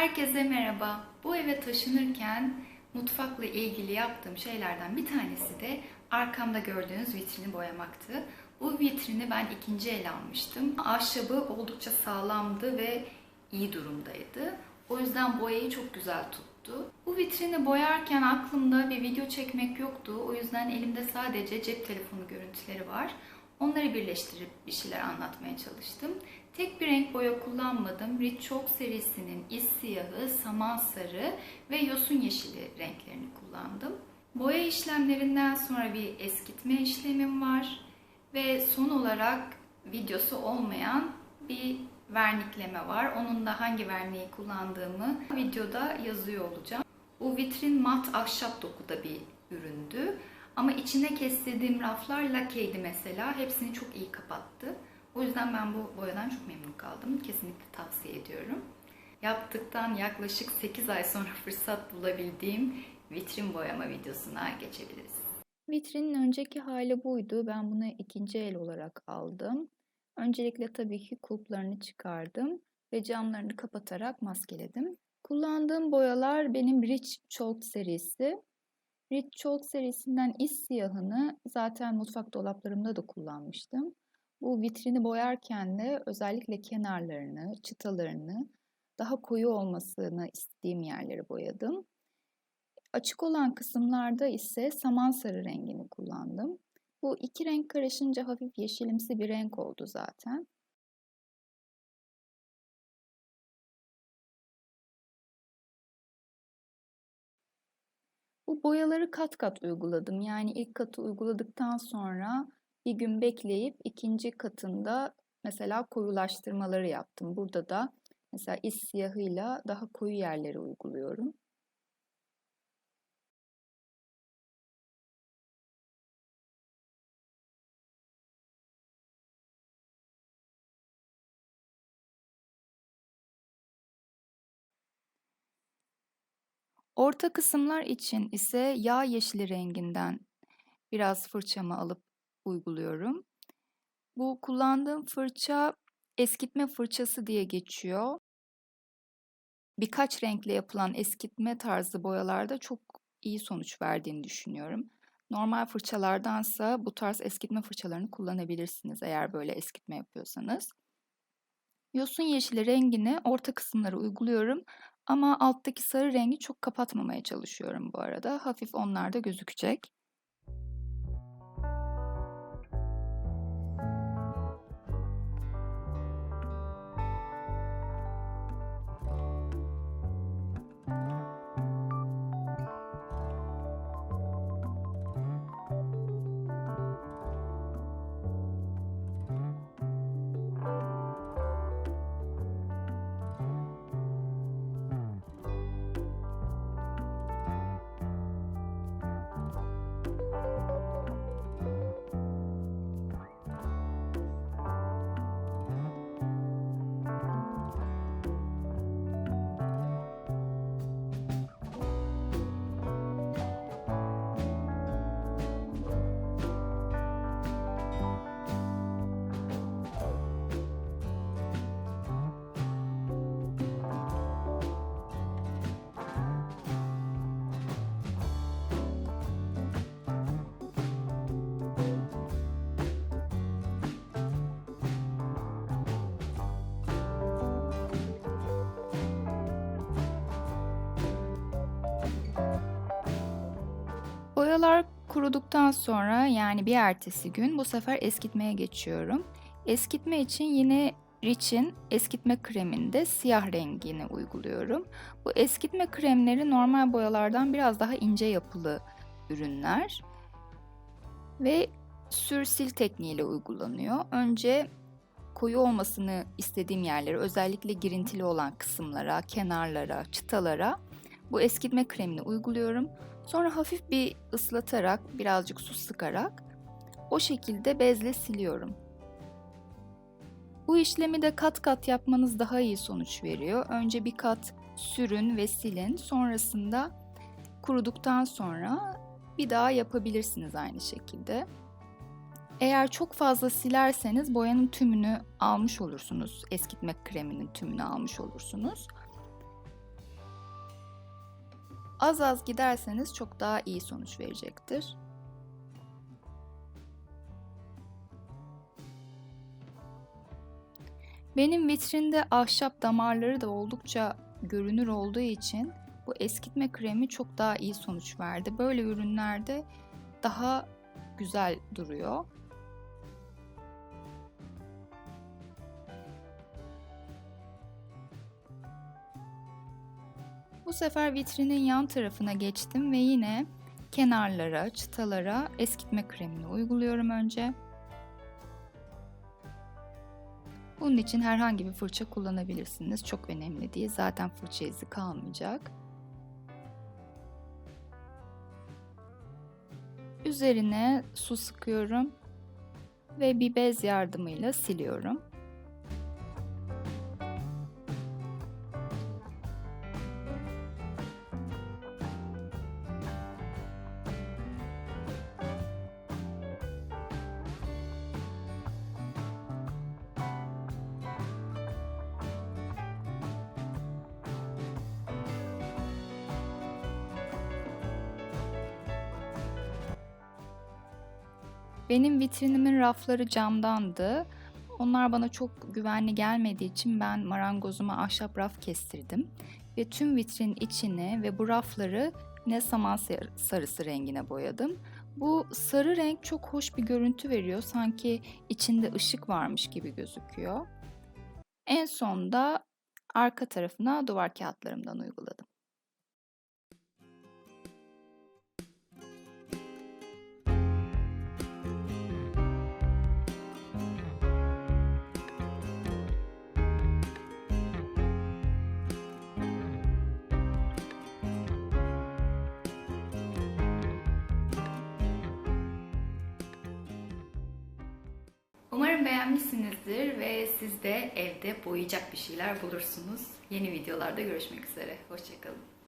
Herkese merhaba. Bu eve taşınırken mutfakla ilgili yaptığım şeylerden bir tanesi de arkamda gördüğünüz vitrini boyamaktı. Bu vitrini ben ikinci el almıştım. Ahşabı oldukça sağlamdı ve iyi durumdaydı. O yüzden boyayı çok güzel tuttu. Bu vitrini boyarken aklımda bir video çekmek yoktu. O yüzden elimde sadece cep telefonu görüntüleri var. Onları birleştirip bir şeyler anlatmaya çalıştım. Tek bir renk boya kullanmadım. Rich Chalk serisinin is siyahı, saman sarı ve yosun yeşili renklerini kullandım. Boya işlemlerinden sonra bir eskitme işlemim var. Ve son olarak videosu olmayan bir vernikleme var. Onun da hangi verniği kullandığımı videoda yazıyor olacağım. Bu vitrin mat ahşap dokuda bir üründü. Ama içine kestirdiğim raflar lakeydi mesela. Hepsini çok iyi kapattı. O yüzden ben bu boyadan çok memnun kaldım. Kesinlikle tavsiye ediyorum. Yaptıktan yaklaşık 8 ay sonra fırsat bulabildiğim vitrin boyama videosuna geçebiliriz. Vitrinin önceki hali buydu. Ben bunu ikinci el olarak aldım. Öncelikle tabii ki kulplarını çıkardım ve camlarını kapatarak maskeledim. Kullandığım boyalar benim Rich Chalk serisi. Rich Chalk serisinden is siyahını zaten mutfak dolaplarımda da kullanmıştım. Bu vitrini boyarken de özellikle kenarlarını, çıtalarını daha koyu olmasını istediğim yerleri boyadım. Açık olan kısımlarda ise saman sarı rengini kullandım. Bu iki renk karışınca hafif yeşilimsi bir renk oldu zaten. Bu boyaları kat kat uyguladım. Yani ilk katı uyguladıktan sonra bir gün bekleyip ikinci katında mesela koyulaştırmaları yaptım. Burada da mesela is siyahıyla daha koyu yerleri uyguluyorum. Orta kısımlar için ise yağ yeşili renginden biraz fırçamı alıp uyguluyorum. Bu kullandığım fırça eskitme fırçası diye geçiyor. Birkaç renkle yapılan eskitme tarzı boyalarda çok iyi sonuç verdiğini düşünüyorum. Normal fırçalardansa bu tarz eskitme fırçalarını kullanabilirsiniz eğer böyle eskitme yapıyorsanız. Yosun yeşili rengini orta kısımlara uyguluyorum ama alttaki sarı rengi çok kapatmamaya çalışıyorum bu arada. Hafif onlar da gözükecek. Boyalar kuruduktan sonra yani bir ertesi gün bu sefer eskitmeye geçiyorum. Eskitme için yine Rich'in eskitme kreminde siyah rengini uyguluyorum. Bu eskitme kremleri normal boyalardan biraz daha ince yapılı ürünler ve sür sil tekniğiyle uygulanıyor. Önce koyu olmasını istediğim yerlere özellikle girintili olan kısımlara, kenarlara, çıtalara bu eskitme kremini uyguluyorum. Sonra hafif bir ıslatarak, birazcık su sıkarak o şekilde bezle siliyorum. Bu işlemi de kat kat yapmanız daha iyi sonuç veriyor. Önce bir kat sürün ve silin. Sonrasında kuruduktan sonra bir daha yapabilirsiniz aynı şekilde. Eğer çok fazla silerseniz boyanın tümünü almış olursunuz. Eskitme kreminin tümünü almış olursunuz. Az az giderseniz çok daha iyi sonuç verecektir. Benim vitrinde ahşap damarları da oldukça görünür olduğu için bu eskitme kremi çok daha iyi sonuç verdi. Böyle ürünlerde daha güzel duruyor. Bu sefer vitrinin yan tarafına geçtim ve yine kenarlara, çıtalara eskitme kremini uyguluyorum önce. Bunun için herhangi bir fırça kullanabilirsiniz. Çok önemli değil. Zaten fırça izi kalmayacak. Üzerine su sıkıyorum ve bir bez yardımıyla siliyorum. Benim vitrinimin rafları camdandı. Onlar bana çok güvenli gelmediği için ben marangozuma ahşap raf kestirdim. Ve tüm vitrin içini ve bu rafları yine saman sarısı rengine boyadım. Bu sarı renk çok hoş bir görüntü veriyor. Sanki içinde ışık varmış gibi gözüküyor. En sonda arka tarafına duvar kağıtlarımdan uyguladım. Umarım beğenmişsinizdir ve siz de evde boyayacak bir şeyler bulursunuz. Yeni videolarda görüşmek üzere. Hoşçakalın.